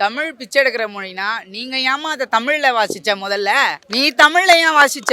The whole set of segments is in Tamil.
தமிழ் பிச்சை எடுக்கிற மொழினா நீங்க ஏமா அதை தமிழ்ல வாசிச்ச முதல்ல? நீ தமிழ்ல ஏன் வாசிச்ச?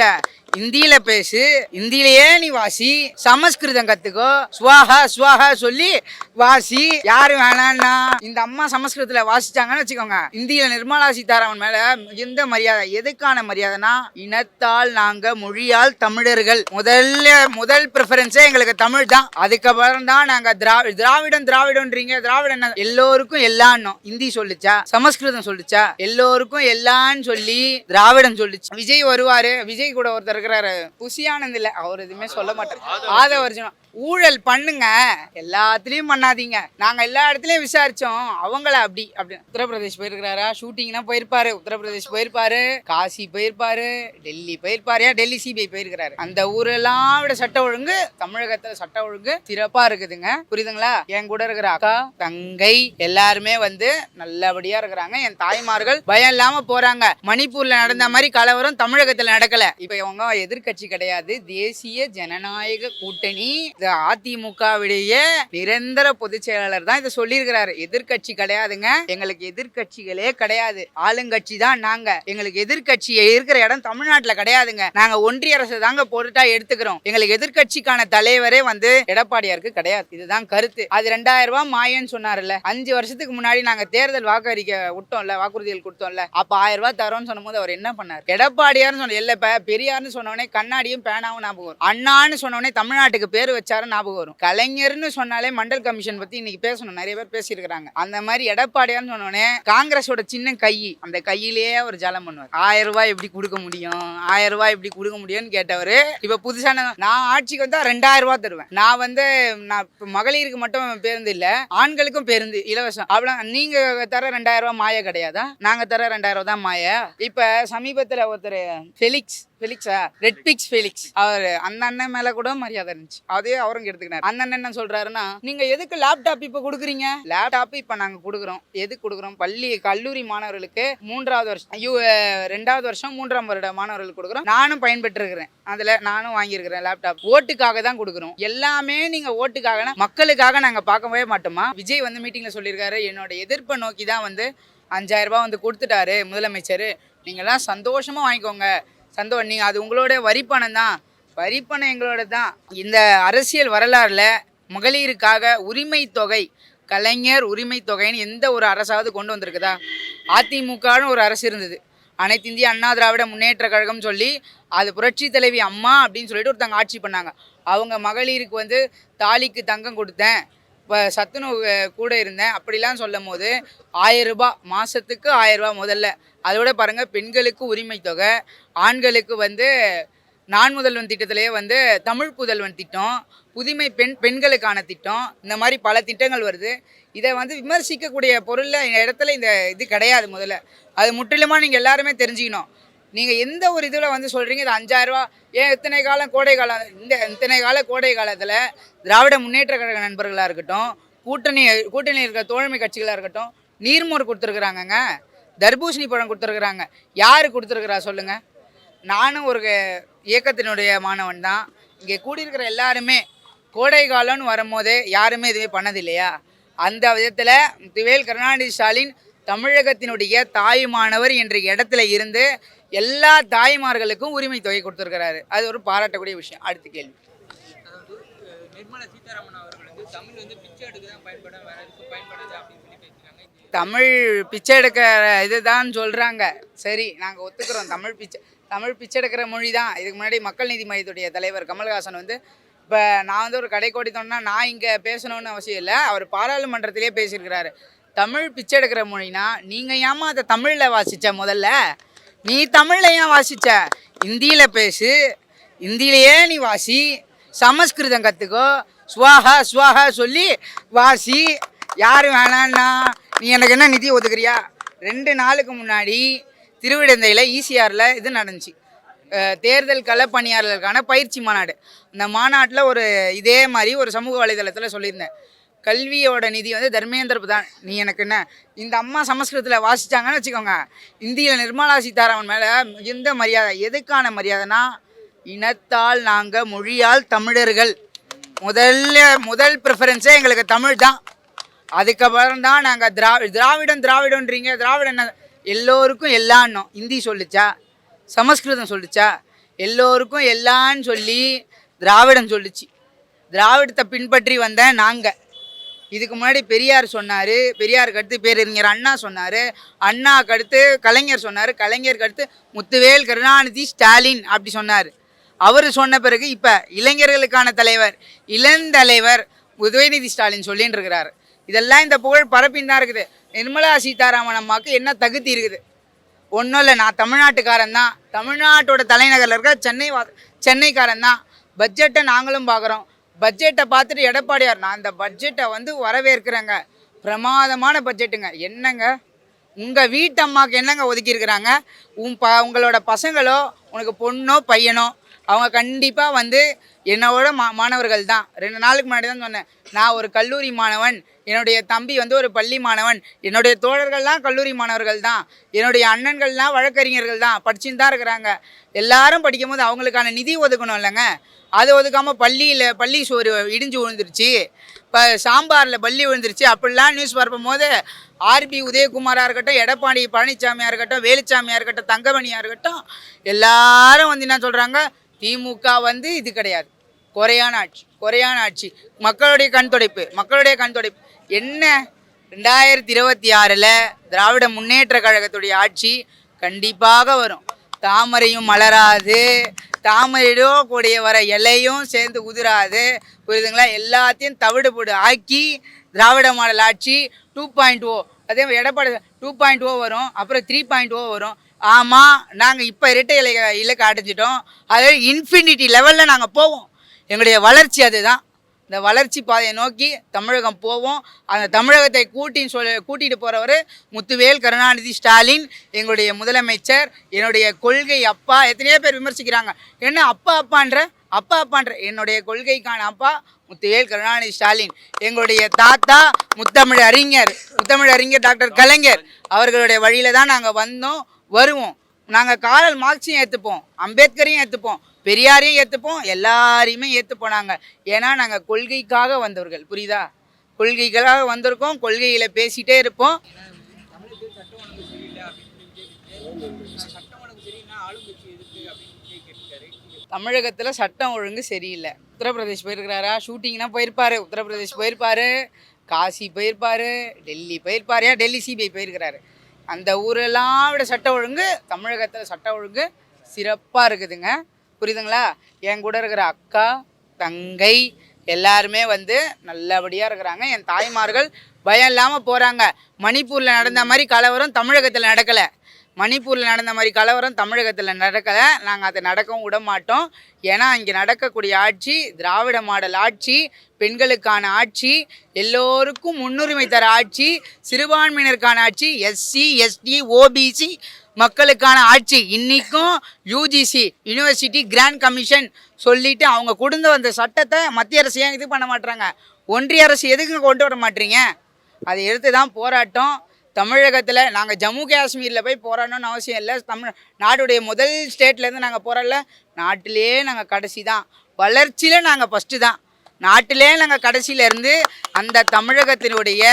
இந்தியில பேசு இந்தியிலேயே நீ வாசி சமஸ்கிருதம் கத்துக்கோ. சுவாகா சுவாகா சொல்லி வாசி. யாரு வேணான்னா இந்த அம்மா சமஸ்கிருதத்துல வாசிச்சாங்கன்னு வச்சுக்கோங்க. இந்தியில நிர்மலா சீதாராமன் மேல எந்த மரியாதை. எதுக்கான மரியாதைனா இனத்தால் நாங்க மொழியால் தமிழர்கள். முதல்ல முதல் ப்ரிஃபரன்ஸே எங்களுக்கு தமிழ் தான். அதுக்கப்புறம் தான் நாங்க திராவி திராவிடம் திராவிடம்ன்றீங்க. திராவிடம் எல்லோருக்கும் எல்லான்னும். ஹிந்தி சொல்லிச்சா? சமஸ்கிருதம் சொல்லிச்சா? எல்லோருக்கும் எல்லான்னு சொல்லி திராவிடம் சொல்லிச்சு. விஜய் வருவாரு. விஜய் கூட ஒருத்தர் இருக்கிறாரு புசி ஆனந்த் அவர் எதுவுமே சொல்ல மாட்டார். ஆதவர்ஜுனம் ஊழல் பண்ணுங்க. எல்லாத்துலேயும் பண்ணாதீங்க. நாங்கள் எல்லா இடத்துலையும் விசாரித்தோம் அவங்கள அப்படி அப்படி. உத்தரப்பிரதேஷ் போயிருக்கிறாரா? ஷூட்டிங்னா போயிருப்பாரு. உத்தரப்பிரதேஷ் போயிருப்பாரு. காசி போயிருப்பாரு. டெல்லி போயிருப்பாரு. டெல்லி சிபிஐ போயிருக்கிறாரு. அந்த ஊரெல்லாம் விட சட்ட ஒழுங்கு தமிழகத்துல சட்ட ஒழுங்கு சிறப்பா இருக்குதுங்க. புரியுதுங்களா? என் கூட இருக்கிற அக்கா தங்கை எல்லாருமே வந்து நல்லபடியா இருக்கிறாங்க. என் தாய்மார்கள் பயம் இல்லாம போறாங்க. மணிப்பூர்ல நடந்த மாதிரி கலவரம் தமிழகத்துல நடக்கல. இப்ப இவங்க எதிர்க்கட்சி கிடையாது. தேசிய ஜனநாயக கூட்டணி இது நிரந்தர பொதுச் செயலாளர் தான் இதை சொல்லியிருக்கிறாரு. எதிர்கட்சி கிடையாதுங்க. எங்களுக்கு எதிர்க்கட்சிகளே கிடையாது. ஆளுங்கட்சி தான் நாங்க. எங்களுக்கு எதிர்கட்சி இருக்கிற இடம் தமிழ்நாட்டுல கிடையாதுங்க. நாங்க ஒன்றிய அரசு தாங்க பொருட்டா எடுத்துக்கிறோம். எங்களுக்கு எதிர்கட்சிக்கான தலைவரே வந்து எடப்பாடியாருக்கு கிடையாது. இதுதான் கருத்து. அது ரெண்டாயிரம் ரூபாய் மாயன்னு சொன்னார்ல அஞ்சு வருஷத்துக்கு முன்னாடி நாங்க தேர்தல் வாக்களிக்க விட்டோம்ல வாக்குறுதிகள் கொடுத்தோம்ல. அப்ப ஆயிரம் ரூபாய் தரோம்னு சொன்னபோது அவர் என்ன பண்ணார்? எடப்பாடியார்னு சொன்ன இல்ல பெரியார்னு சொன்னவனே கண்ணாடியும் பேனாவும் ஞாபகம் அண்ணான்னு சொன்னவனே தமிழ்நாட்டுக்கு பேர் வச்சாரு ஞாபகம் வரும். கலைஞர்னு சொன்னாலே மண்டல் கமிஷன் பத்தி இன்னைக்கு பேசணும். நிறைய பேர் பேசியிருக்கிறாங்க. அந்த மாதிரி எடப்பாடியான்னு சொன்னோடனே காங்கிரஸோட சின்ன கை அந்த கையிலேயே அவர் ஜலம் பண்ணுவார். ஆயிரம் ரூபாய் எப்படி கொடுக்க முடியும்? ஆயிரம் ரூபாய் எப்படி கொடுக்க முடியும்னு கேட்டவர் இப்ப புதுசான நான் ஆட்சிக்கு வந்தா ரெண்டாயிரம் ரூபாய் தருவேன். நான் வந்து நான் மகளிருக்கு மட்டும் பேருந்து இல்ல ஆண்களுக்கும் பேருந்து இலவசம். அவ்வளவு நீங்க தர ரெண்டாயிரம் ரூபாய் மாய கிடையாதா? நாங்க தர ரெண்டாயிரம் ரூபாய் தான் மாய. இப்ப சமீபத்துல ஒருத்தர் ஃபெலிக்ஸ் ஃபெலிக்ஸா ரெட் பிக்ஸ் ஃபெலிக்ஸ் அவர் அந்த அண்ணன் மேல கூட மரியாதை இருந்துச்சு. அதே அவரும் எடுத்துக்கினார் அந்த அண்ணன் என்ன சொல்றாருன்னா நீங்க எதுக்கு லேப்டாப் இப்ப கொடுக்குறீங்க? லேப்டாப் இப்ப நாங்க கொடுக்குறோம். எதுக்கு கொடுக்குறோம்? பள்ளி கல்லூரி மாணவர்களுக்கு மூன்றாவது வருஷம் ஐயோ ரெண்டாவது வருஷம் மூன்றாம் வருட மாணவர்களுக்கு கொடுக்குறோம். நானும் பயன்பெற்றிருக்கிறேன். அதுல நானும் வாங்கியிருக்கிறேன் லேப்டாப் ஓட்டுக்காக தான் கொடுக்குறோம். எல்லாமே நீங்க ஓட்டுக்காக மக்களுக்காக நாங்க பார்க்கவே மாட்டோமா? விஜய் வந்து மீட்டிங்ல சொல்லியிருக்காரு என்னோட எதிர்ப்பை நோக்கி தான் வந்து அஞ்சாயிரம் ரூபாய் வந்து கொடுத்துட்டாரு முதலமைச்சர். நீங்கள்லாம் சந்தோஷமாக வாங்கிக்கோங்க. சந்தோஷம் நீங்கள் அது உங்களோட வரிப்பணம் தான். வரிப்பணம் எங்களோட தான். இந்த அரசியல் வரலாறில் மகளிருக்காக உரிமை தொகை கலைஞர் உரிமை தொகைன்னு எந்த ஒரு அரசாவது கொண்டு வந்திருக்குதா? அதிமுகன்னு ஒரு அரசு இருந்தது. அனைத்து இந்திய அண்ணா திராவிட முன்னேற்ற கழகம் சொல்லி அது புரட்சி தலைவி அம்மா அப்படின்னு சொல்லிட்டு ஒருத்தங்க ஆட்சி பண்ணாங்க. அவங்க மகளிருக்கு வந்து தாலிக்கு தங்கம் கொடுத்தேன். இப்போ சத்துணவு கூட இருந்தேன். அப்படிலாம் சொல்லும் போது ஆயிரம் மாதத்துக்கு ஆயிரம் முதல்ல. அதோட பாருங்கள் பெண்களுக்கு உரிமை தொகை ஆண்களுக்கு வந்து நான் முதல்வன் திட்டத்திலேயே வந்து தமிழ் புதல்வன் திட்டம் புதுமை பெண் பெண்களுக்கான திட்டம் இந்த மாதிரி பல திட்டங்கள் வருது. இதை வந்து விமர்சிக்கக்கூடிய பொருளில் இந்த இடத்துல இந்த இது கிடையாது முதல்ல. அது முற்றிலுமாக நீங்கள் எல்லாருமே தெரிஞ்சுக்கணும். நீங்கள் எந்த ஒரு இதில் வந்து சொல்கிறீங்க இது அஞ்சாயிரரூவா ஏன் இத்தனை காலம் கோடை காலம் இந்த இத்தனை கால கோடை காலத்தில் திராவிட முன்னேற்ற கழக நண்பர்களாக இருக்கட்டும் கூட்டணி கூட்டணி இருக்கிற தோழமை கட்சிகளாக இருக்கட்டும் நீர்மோர் கொடுத்துருக்குறாங்கங்க தர்பூசணி பழம் கொடுத்துருக்குறாங்க. யார் கொடுத்துருக்குறா சொல்லுங்கள் நானும் ஒரு இயக்கத்தினுடைய மாணவன் தான். இங்கே கூடியிருக்கிற எல்லாருமே கோடை காலம்னு வரும்போது யாருமே எதுவுமே பண்ணது இல்லையா அந்த விதத்தில் திவேல் கருணாநிதி ஸ்டாலின் தமிழகத்தினுடைய தாயுமானவர் என்ற இடத்துல இருந்து எல்லா தாய்மார்களுக்கும் உரிமை தொகை கொடுத்துருக்கிறாரு. அது ஒரு பாராட்டக்கூடிய விஷயம். அடுத்த கேள்வி. நிர்மலா சீதாராமன் அவர்கள் வந்து தமிழ் வந்து பிச்சை எடுக்க தான் பயன்படும் வேற பயன்படாது அப்படின்னு சொல்லி தமிழ் பிச்சை எடுக்கிற இதுதான் சொல்கிறாங்க சரி நாங்கள் ஒத்துக்கிறோம். தமிழ் பிச்சை தமிழ் பிச்சை எடுக்கிற மொழி தான். இதுக்கு முன்னாடி மக்கள் நீதி மையத்துடைய தலைவர் கமல்ஹாசன் வந்து இப்போ நான் வந்து ஒரு கடைக்கோடி தோணுன்னா நான் இங்கே பேசணும்னு அவசியம் இல்லை. அவர் பாராளுமன்றத்திலே பேசியிருக்கிறாரு. தமிழ் பிச்சை எடுக்கிற மொழினா நீங்கள் ஏமா அதை தமிழில் வாசித்த முதல்ல? நீ தமிழில் ஏன் வாசிச்ச? இந்தியில் பேசு. இந்தியிலேயே நீ வாசி. சமஸ்கிருதம் கற்றுக்கோ ஸ்வாஹா ஸ்வாஹா சொல்லி வாசி. யார் வேணான்னா நீ எனக்கு என்ன நிதி ஒதுக்குறியா? ரெண்டு நாளுக்கு முன்னாடி திருவிடந்தையில் ஈசிஆரில் இது நடந்துச்சு. தேர்தல் களப்பணியாளர்களுக்கான பயிற்சி மாநாடு. இந்த மாநாட்டில் ஒரு இதே மாதிரி ஒரு சமூக வலைதளத்தில் சொல்லியிருந்தேன். கல்வியோட நிதி வந்து தர்மேந்திர பிரதான். நீ எனக்கு என்ன? இந்த அம்மா சமஸ்கிருதத்தில் வாசித்தாங்கன்னு வச்சுக்கோங்க. இந்தியில் நிர்மலா சீதாராமன் மேலே மிகுந்த மரியாதை. எதுக்கான மரியாதைனா இனத்தால் நாங்கள் மொழியால் தமிழர்கள். முதல்ல முதல் ப்ரிஃபரன்ஸே எங்களுக்கு தமிழ் தான். அதுக்கப்புறம் தான் நாங்கள் திராவி திராவிடம் திராவிடன்றீங்க திராவிடம் எல்லோருக்கும் எல்லான்னும் ஹிந்தி சொல்லுச்சா? சமஸ்கிருதம் சொல்லுச்சா? எல்லோருக்கும் எல்லான்னு சொல்லி திராவிடம் சொல்லுச்சு. திராவிடத்தை பின்பற்றி வந்த நாங்கள் இதுக்கு முன்னாடி பெரியார் சொன்னார் பெரியாருக்கு அடுத்து பேரறிஞர் அண்ணா சொன்னார் அண்ணாக்கு அடுத்து கலைஞர் சொன்னார் கலைஞருக்கு அடுத்து முத்துவேல் கருணாநிதி ஸ்டாலின் அப்படி சொன்னார். அவர் சொன்ன பிறகு இப்போ இளைஞர்களுக்கான தலைவர் இளந்தலைவர் உதயநிதி ஸ்டாலின் சொல்லின்னு இருக்கிறார். இதெல்லாம் இந்த புகழ் பரப்பின்னு தான் இருக்குது. நிர்மலா சீதாராமன் அம்மாவுக்கு என்ன தகுதி இருக்குது? ஒன்றும் இல்லை நான் தமிழ்நாட்டுக்காரன் தான். தமிழ்நாட்டோட தலைநகரில் இருக்க சென்னை வா சென்னைக்காரன் தான். பட்ஜெட்டை நாங்களும் பார்க்குறோம் பட்ஜெட்டை பார்த்துட்டு எடப்பாடியார் நான் அந்த பட்ஜெட்டை வந்து வரவேற்கிறேங்க. பிரமாதமான பட்ஜெட்டுங்க என்னங்க? உங்கள் வீட்டம்மாவுக்கு என்னங்க ஒதுக்கியிருக்கிறாங்க? உன் ப உங்களோட பசங்களோ உனக்கு பொண்ணோ பையனோ அவங்க கண்டிப்பாக வந்து என்னோட மா மாணவர்கள் தான் ரெண்டு நாளுக்கு முன்னாடி தான் சொன்னேன். நான் ஒரு கல்லூரி மாணவன். என்னுடைய தம்பி வந்து ஒரு பள்ளி மாணவன். என்னுடைய தோழர்கள்லாம் கல்லூரி மாணவர்கள் தான் என்னுடைய அண்ணன்கள்லாம் வழக்கறிஞர்கள் தான் படிச்சுன்னு தான் இருக்கிறாங்க. எல்லாரும் படிக்கும்போது அவங்களுக்கான நிதி ஒதுக்கணும் இல்லைங்க. அது ஒதுக்காமல் பள்ளியில் பள்ளி சோறு இடிஞ்சு விழுந்துருச்சு. இப்போ சாம்பாரில் பள்ளி விழுந்துருச்சு. அப்படிலாம் நியூஸ் பார்க்கும் போது ஆர்பி உதயகுமாராக இருக்கட்டும் எடப்பாடி பழனிசாமியாக இருக்கட்டும் வேலுச்சாமியாக இருக்கட்டும் தங்கமணியாக இருக்கட்டும் எல்லாரும் வந்து என்ன சொல்கிறாங்க திமுக வந்து இது கிடையாது. குறையான ஆட்சி குறையான ஆட்சி. மக்களுடைய கண் துடைப்பு மக்களுடைய கண் துடைப்பு என்ன? ரெண்டாயிரத்தி இருபத்தி ஆறில் திராவிட முன்னேற்ற கழகத்துடைய ஆட்சி கண்டிப்பாக வரும். தாமரையும் மலராது தாமரையிடோ கூடிய வர இலையும் சேர்ந்து உதிராது புரியுதுங்களா? எல்லாத்தையும் தவிடுபோடு ஆக்கி திராவிட மாடல் ஆட்சி டூ பாயிண்ட் ஓ அதே மாதிரி எடப்பாடி டூ பாயிண்ட் ஓ வரும் அப்புறம் த்ரீ பாயிண்ட் ஓ வரும். ஆமாம் நாங்கள் இப்போ இரட்டை இலை இலக்கை அடைஞ்சிட்டோம். அதாவது இன்ஃபினிட்டி லெவலில் நாங்கள் போவோம். எங்களுடைய வளர்ச்சி அதுதான். இந்த வளர்ச்சி பாதையை நோக்கி தமிழகம் போவோம். அந்த தமிழகத்தை கூட்டின்னு சொல்ல கூட்டிகிட்டு போகிறவர் முத்துவேல் கருணாநிதி ஸ்டாலின் எங்களுடைய முதலமைச்சர் என்னுடைய கொள்கை அப்பா எத்தனையோ பேர் விமர்சிக்கிறாங்க. என்ன அப்பா அப்பான்ற? அப்பா அப்பான்ற. என்னுடைய கொள்கைக்கான அப்பா முத்துவேல் கருணாநிதி ஸ்டாலின். எங்களுடைய தாத்தா முத்தமிழ் அறிஞர் முத்தமிழ் அறிஞர் டாக்டர் கலைஞர். அவர்களுடைய வழியில் தான் நாங்கள் வந்தோம். வருவோம். நாங்கள் காரல் மார்க்ஸையும் ஏற்றுப்போம் அம்பேத்கரையும் ஏற்றுப்போம் பெரியாரையும் ஏற்றுப்போம் எல்லாரையுமே ஏற்றுப்போம் நாங்கள் ஏன்னா நாங்கள் கொள்கைக்காக வந்தவர்கள். புரியுதா? கொள்கைகளாக வந்திருக்கோம். கொள்கையில் பேசிகிட்டே இருப்போம். சட்டம் சொல்லி சட்டம் தமிழகத்தில் சட்டம் ஒழுங்கு சரியில்லை. உத்தரப்பிரதேஷ் போயிருக்கிறாரா? ஷூட்டிங்னா போயிருப்பாரு. உத்தரப்பிரதேஷ் போயிருப்பாரு. காசி போயிருப்பாரு. டெல்லி போயிருப்பாரு. டெல்லி சிபிஐ போயிருக்கிறாரு. அந்த ஊரெல்லாம் விட சட்ட ஒழுங்கு தமிழகத்தில் சட்ட ஒழுங்கு சிறப்பாக இருக்குதுங்க. புரியுதுங்களா? என் கூட இருக்கிற அக்கா தங்கை எல்லாருமே வந்து நல்லபடியாக இருக்கிறாங்க. என் தாய்மார்கள் பயம் இல்லாமல் போகிறாங்க மணிப்பூரில் நடந்த மாதிரி கலவரம் தமிழகத்தில் நடக்கலை. மணிப்பூரில் நடந்த மாதிரி கலவரம் தமிழகத்தில் நடக்கலை. நாங்கள் அதை நடக்கவும் விட மாட்டோம். ஏன்னா இங்கே நடக்கக்கூடிய ஆட்சி திராவிட மாடல் ஆட்சி பெண்களுக்கான ஆட்சி எல்லோருக்கும் முன்னுரிமை தர ஆட்சி சிறுபான்மையினருக்கான ஆட்சி எஸ்சி எஸ்டி ஓபிசி மக்களுக்கான ஆட்சி. இன்றைக்கும் யூஜிசி யூனிவர்சிட்டி கிராண்ட் கமிஷன் சொல்லிவிட்டு அவங்க கொண்டு வந்த சட்டத்தை மத்திய அரசு ஏன் இது பண்ண மாட்டுறாங்க ஒன்றிய அரசு எதுக்கு கொண்டு வர மாட்டீங்க? அதை எடுத்து தான் போராட்டம். தமிழகத்தில் நாங்கள் ஜம்மு காஷ்மீரில் போய் போராடணும்னு அவசியம் இல்லை. தமிழ் நாடுடைய முதல் ஸ்டேட்லேருந்து நாங்கள் போராடல. நாட்டிலே நாங்கள் கடைசி தான். வளர்ச்சியில் நாங்கள் ஃபஸ்ட்டு தான். நாட்டிலே நாங்கள் கடைசியிலேருந்து அந்த தமிழகத்தினுடைய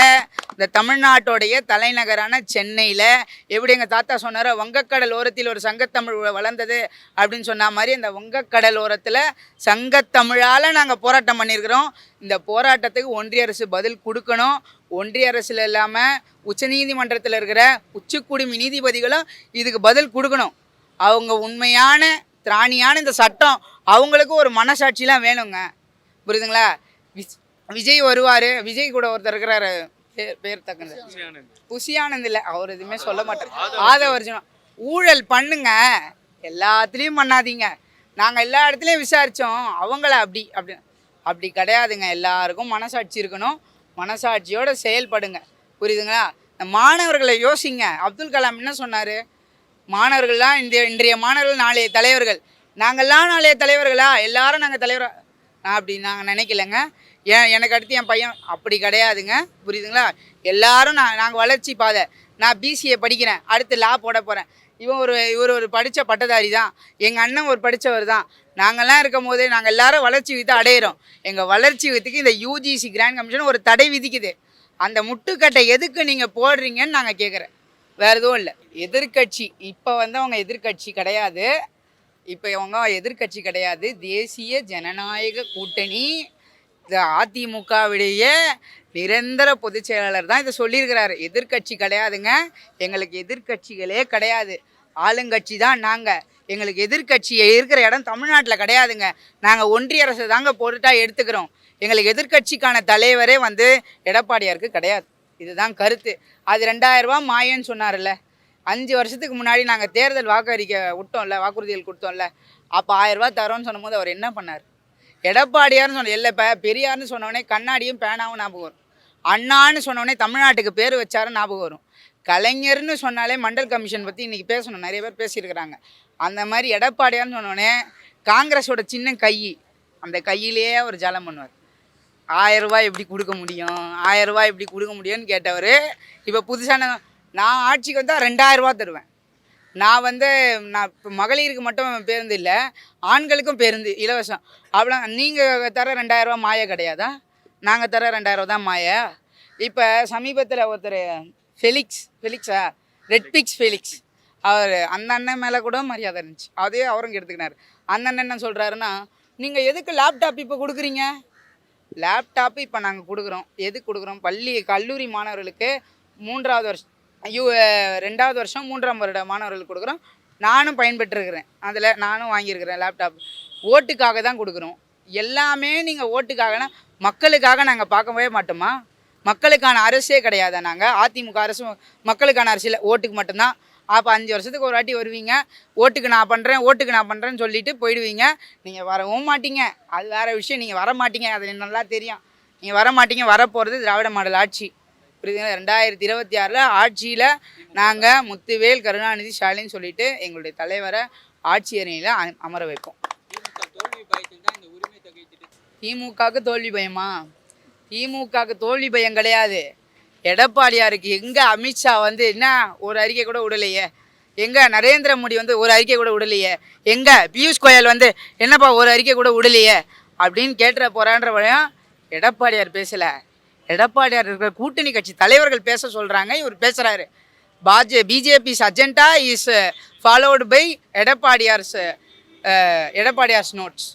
இந்த தமிழ்நாட்டுடைய தலைநகரான சென்னையில் எப்படி எங்கள் தாத்தா சொன்னாரோ வங்கக்கடல் ஓரத்தில் ஒரு சங்கத்தமிழ் வளர்ந்தது அப்படின்னு சொன்ன மாதிரி இந்த வங்கக்கடல் ஓரத்தில் சங்கத்தமிழால் நாங்கள் போராட்டம் பண்ணியிருக்கிறோம். இந்த போராட்டத்துக்கு ஒன்றிய அரசு பதில் கொடுக்கணும். ஒன்றிய அரசில் இல்லாமல் உச்சநீதிமன்றத்தில் இருக்கிற உச்சக்குடுமி நீதிபதிகளும் இதுக்கு பதில் கொடுக்கணும். அவங்க உண்மையான திராணியான இந்த சட்டம் அவங்களுக்கு ஒரு மனசாட்சிலாம் வேணுங்க. புரியுதுங்களா? விஜ் விஜய் வருவார். விஜய் கூட ஒருத்தர் இருக்கிறாரு. பேர் பேர் தக்குன்னு புசியானந்த் இல்லை. அவர் எதுவுமே சொல்ல மாட்டார். ஆதவர்ஜனம் ஊழல் பண்ணுங்க. எல்லாத்துலேயும் பண்ணாதீங்க. நாங்கள் எல்லா இடத்துலையும் விசாரித்தோம் அவங்கள அப்படி அப்படி அப்படி கிடையாதுங்க. எல்லாருக்கும் மனசாட்சி இருக்கணும். மனசாட்சியோடு செயல்படுங்க. புரியுதுங்களா? இந்த மாணவர்களை யோசிங்க. அப்துல் கலாம் என்ன சொன்னார்? மாணவர்கள்லாம் இந்த இன்றைய மாணவர்கள் நாளைய தலைவர்கள். நாங்கள்லாம் நாளைய தலைவர்களா? எல்லாரும் நாங்கள் தலைவரா? நான் அப்படி நாங்கள் நினைக்கலங்க. ஏன் எனக்கு அடுத்து என் பையன் அப்படி கிடையாதுங்க. புரியுதுங்களா? எல்லாரும் நான் நாங்கள் வளர்ச்சி பாதை. நான் பிசிஏ படிக்கிறேன். அடுத்து லா போட போகிறேன் இவன் ஒரு இவர் ஒரு படித்த பட்டதாரி தான் எங்கள் அண்ணன் ஒரு படித்தவர் தான் நாங்கள்லாம் இருக்கும் போதே நாங்கள் எல்லாரும் வளர்ச்சி வித்து அடையிறோம். எங்கள் வளர்ச்சி வித்துக்கு இந்த யூஜிசி கிராண்ட் கமிஷன் ஒரு தடை விதிக்குது. அந்த முட்டுக்கட்டை எதுக்கு நீங்கள் போடுறீங்கன்னு நாங்கள் கேட்குறேன் வேறு எதுவும் இல்லை. எதிர்க்கட்சி இப்போ வந்து அவங்க எதிர்க்கட்சி கிடையாது. இப்போ இவங்க எதிர்க்கட்சி கிடையாது. தேசிய ஜனநாயக கூட்டணி இந்த அதிமுகவுடைய நிரந்தர பொதுச் செயலாளர் தான் இதை சொல்லியிருக்கிறாரு. எதிர்க்கட்சி கிடையாதுங்க. எங்களுக்கு எதிர்க்கட்சிகளே கிடையாது. ஆளுங்கட்சி தான் நாங்கள் எங்களுக்கு எதிர்க்கட்சி இருக்கிற இடம் தமிழ்நாட்டில் கிடையாதுங்க. நாங்கள் ஒன்றிய அரசு தாங்க பொருட்டாக எடுத்துக்கிறோம். எங்களுக்கு எதிர்க்கட்சிக்கான தலைவரே வந்து எடப்பாடியாருக்கு கிடையாது. இதுதான் கருத்து. அது ரெண்டாயிரரூபா மாயன்னு சொன்னார்ல அஞ்சு வருஷத்துக்கு முன்னாடி நாங்கள் தேர்தல் வாக்கறிக்கை விட்டோம்ல வாக்குறுதிகள் கொடுத்தோம்ல. அப்போ ஆயிரரூபா தரோன்னு சொன்னபோது அவர் என்ன பண்ணார்? எடப்பாடியார்னு சொன்ன இல்லை இப்போ பெரியார்னு சொன்னவொடனே கண்ணாடியும் பேனாவும் ஞாபகம் வரும். அண்ணான்னு சொன்னவொடனே தமிழ்நாட்டுக்கு பேர் வச்சாரும் ஞாபகம் வரும். கலைஞர்னு சொன்னாலே மண்டல் கமிஷன் பற்றி இன்றைக்கி பேசணும். நிறைய பேர் பேசியிருக்கிறாங்க. அந்த மாதிரி எடப்பாடியான்னு சொன்னோடனே காங்கிரஸோட சின்ன கை அந்த கையிலேயே அவர் ஜலம் பண்ணுவார். ஆயிரம் ரூபாய் எப்படி கொடுக்க முடியும்? ஆயிரம் ரூபாய் எப்படி கொடுக்க முடியும்னு கேட்டவர் இப்போ புதுசான நான் ஆட்சிக்கு வந்தால் ரெண்டாயிரம் தருவேன். நான் வந்து நான் இப்போ மகளிருக்கு மட்டும் பேருந்து இல்லை ஆண்களுக்கும் பேருந்து இலவசம். அவ்வளோ நீங்கள் தர ரெண்டாயிரம் மாய கிடையாதா? நாங்கள் தர ரெண்டாயிரரூபா தான் மாய. இப்போ சமீபத்தில் ஒருத்தர் ஃபெலிக்ஸ் ஃபெலிக்ஸா ரெட்பிக்ஸ் ஃபெலிக்ஸ் அவர் அந்த அண்ணன் மேலே கூட மரியாதை இருந்துச்சு. அதே அவரும் எடுத்துக்கினார். அந்த அண்ணன் என்ன சொல்கிறாருன்னா நீங்கள் எதுக்கு லேப்டாப் இப்போ கொடுக்குறீங்க? லேப்டாப்பு இப்போ நாங்கள் கொடுக்குறோம். எது கொடுக்குறோம்? பள்ளி கல்லூரி மாணவர்களுக்கு மூன்றாவது வருஷம் ஐயோ ரெண்டாவது வருஷம் மூன்றாம் வருட மாணவர்களுக்கு கொடுக்குறோம். நானும் பயன்பெற்றிருக்கிறேன். அதில் நானும் வாங்கியிருக்கிறேன் லேப்டாப் ஓட்டுக்காக தான் கொடுக்குறோம். எல்லாமே நீங்கள் ஓட்டுக்காகனா மக்களுக்காக நாங்கள் பார்க்கவே மாட்டோமா? மக்களுக்கான அரசே கிடையாதா நாங்கள் அதிமுக அரசு மக்களுக்கான அரசு இல்லை ஓட்டுக்கு மட்டும்தான். அப்போ அஞ்சு வருஷத்துக்கு ஒரு வாட்டி வருவீங்க. ஓட்டுக்கு நான் பண்ணுறேன் ஓட்டுக்கு நான் பண்ணுறேன்னு சொல்லிட்டு போயிடுவீங்க. நீங்கள் வரவும் மாட்டீங்க. அது வேறு விஷயம். நீங்கள் வர மாட்டீங்க. அது நல்லா தெரியும். நீங்கள் வர மாட்டீங்க. வரப்போகிறது திராவிட மாடல் ஆட்சி. புரியுதுங்களா? ரெண்டாயிரத்தி இருபத்தி ஆறில் ஆட்சியில் நாங்கள் முத்துவேல் கருணாநிதி ஸ்டாலின் சொல்லிட்டு எங்களுடைய தலைவரை ஆட்சி அணியில் அமர வைப்போம். திமுகவுக்கு தோல்வி பயமா? திமுகவுக்கு தோல்வி பயம் கிடையாது. எடப்பாடியாருக்கு எங்கே அமித்ஷா வந்து என்ன ஒரு அறிக்கை கூட விடலையே? எங்கே நரேந்திர மோடி வந்து ஒரு அறிக்கை கூட விடலையே? எங்கே பியூஷ் கோயல் வந்து என்னப்பா ஒரு அறிக்கை கூட விடலையே? அப்படின்னு கேட்டுற போகிறான்ற வழியும் எடப்பாடியார் பேசலை. எடப்பாடியார் இருக்கிற கூட்டணி கட்சி தலைவர்கள் பேச சொல்கிறாங்க இவர் பேசுகிறாரு பாஜ BJP's agenda is followed by Edappadiyar's Edappadiyar's notes